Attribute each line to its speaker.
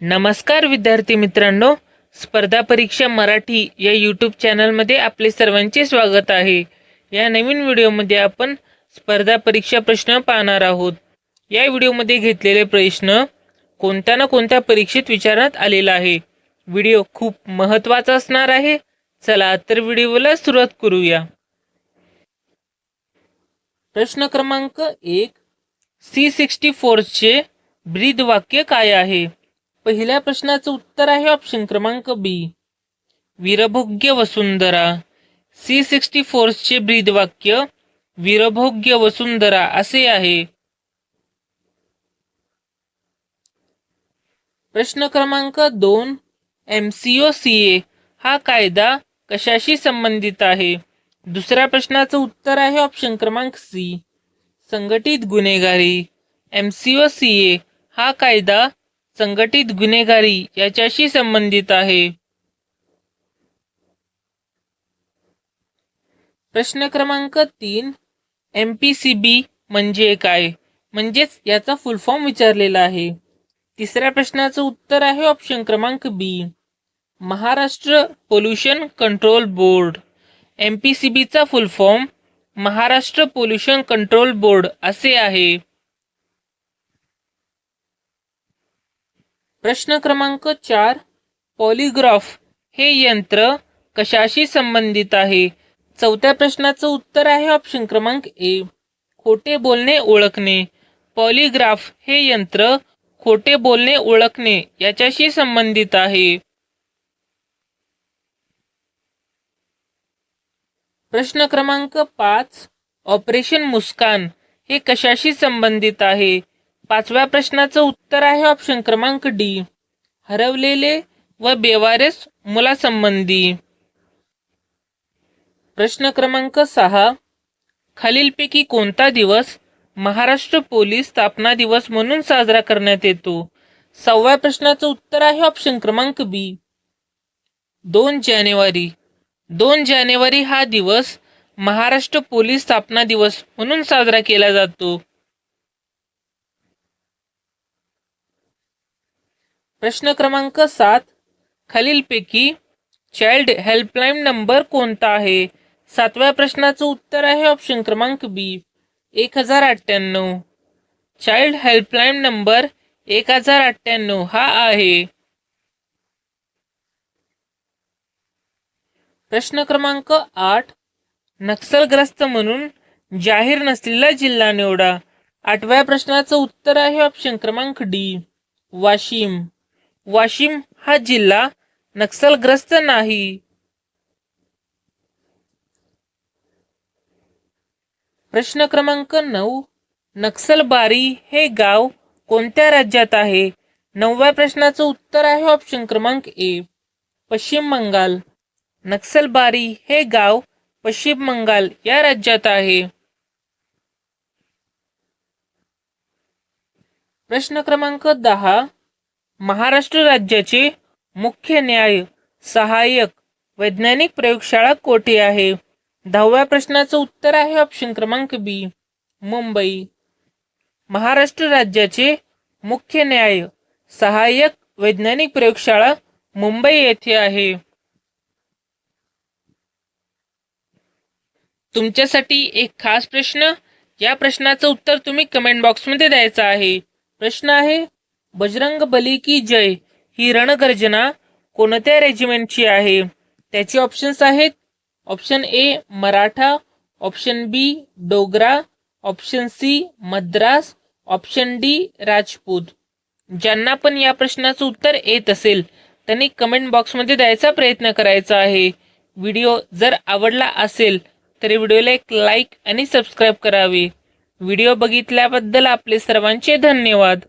Speaker 1: नमस्कार विद्यार्थी मित्रांनो. स्पर्धा परीक्षा मराठी या यूट्यूब चॅनलमध्ये आपले सर्वांचे स्वागत आहे. या नवीन व्हिडिओमध्ये आपण स्पर्धा परीक्षा प्रश्न पाहणार आहोत. या व्हिडिओमध्ये घेतलेले प्रश्न कोणत्या ना कोणत्या परीक्षेत विचारण्यात आलेला आहे. व्हिडिओ खूप महत्त्वाचा असणार आहे. चला तर व्हिडिओला सुरुवात करूया. प्रश्न क्रमांक एक. सी सिक्स्टी फोरचे ब्रीद वाक्य काय आहे? पहिल्या प्रश्नाचं उत्तर आहे ऑप्शन क्रमांक बी वीरभोग्य वसुंधरा. सी सिक्स्टी फोर्सचे ब्रीद वाक्य वीरभोग्य वसुंधरा असे आहे. प्रश्न क्रमांक दोन M C O C A हा कायदा कशाशी संबंधित आहे? दुसऱ्या प्रश्नाचं उत्तर आहे ऑप्शन क्रमांक सी संघटित गुन्हेगारी. M C O C A हा कायदा संघटित गुन्हेगारी याच्याशी संबंधित आहे. प्रश्न क्रमांक तीन एम पी सी बी म्हणजे काय? म्हणजेच याचा फुल फॉर्म विचारलेला आहे. तिसऱ्या प्रश्नाचं उत्तर आहे ऑप्शन क्रमांक B Maharashtra pollution control board M P C बीचा full form Maharashtra pollution control board असे आहे. प्रश्न क्रमांक चार पॉलिग्राफ. हे यंत्र कशाशी संबंधित आहे? चौथ्या प्रश्नाचं उत्तर आहे ऑप्शन क्रमांक ए खोटे बोलणे ओळखणे. पॉलिग्राफ हे यंत्र खोटे बोलणे ओळखणे याच्याशी संबंधित आहे. प्रश्न क्रमांक पाच ऑपरेशन मुस्कान. हे कशाशी संबंधित आहे? पाचव्या प्रश्नाचं उत्तर आहे ऑप्शन क्रमांक डी हरवलेले व बेवारेस मुलासंबंधी. प्रश्न क्रमांक सहा. खालीलपैकी कोणता दिवस महाराष्ट्र पोलीस स्थापना दिवस म्हणून साजरा करण्यात येतो? सहाव्या प्रश्नाचं उत्तर आहे ऑप्शन क्रमांक बी दोन जानेवारी. दोन जानेवारी हा दिवस महाराष्ट्र पोलीस स्थापना दिवस म्हणून साजरा केला जातो. प्रश्न क्रमांक सात. खालीलपैकी चाइल्ड हेल्पलाईन नंबर कोणता आहे? सातव्या प्रश्नाचं उत्तर आहे ऑप्शन क्रमांक बी एक हजार अठ्ठ्याण्णव. चाइल्ड हेल्पलाईन नंबर एक हजार अठ्ठ्याण्णव हा आहे. प्रश्न क्रमांक आठ. नक्षलग्रस्त म्हणून जाहीर नसलेला जिल्हा निवडा. आठव्या प्रश्नाचं उत्तर आहे ऑप्शन क्रमांक डी वाशिम. वाशिम हा जिल्हा नक्षलग्रस्त नाही. प्रश्न क्रमांक नऊ नक्षलबारी हे गाव कोणत्या राज्यात आहे? नवव्या प्रश्नाचं उत्तर आहे ऑप्शन क्रमांक ए पश्चिम बंगाल. नक्षलबारी हे गाव पश्चिम बंगाल या राज्यात आहे. प्रश्न क्रमांक दहा महाराष्ट्र राज्याचे मुख्य न्याय सहाय्यक वैज्ञानिक प्रयोगशाळा कोठे आहे. दहाव्या प्रश्नाचं उत्तर आहे ऑप्शन क्रमांक बी मुंबई. महाराष्ट्र राज्याचे मुख्य न्याय सहाय्यक वैज्ञानिक प्रयोगशाळा मुंबई येथे आहे. तुमच्यासाठी एक खास प्रश्न. या प्रश्नाचं उत्तर तुम्ही कमेंट बॉक्समध्ये द्यायचं आहे. प्रश्न आहे बजरंग बली की जय ही रणगर्जना कोणत्या रेजिमेंटची आहे? त्याचे ऑप्शन्स आहेत. Option A Maratha. Option B Dogra. Option C Madras. Option D Rajput. ज्यांना पण या प्रश्नाचं उत्तर येत असेल त्यांनी कमेंट बॉक्समध्ये द्यायचा प्रयत्न करायचा आहे. व्हिडिओ जर आवडला असेल तर व्हिडिओला एक लाईक आणि सबस्क्राईब करावे. व्हिडिओ बघितल्याबद्दल आपले सर्वांचे धन्यवाद.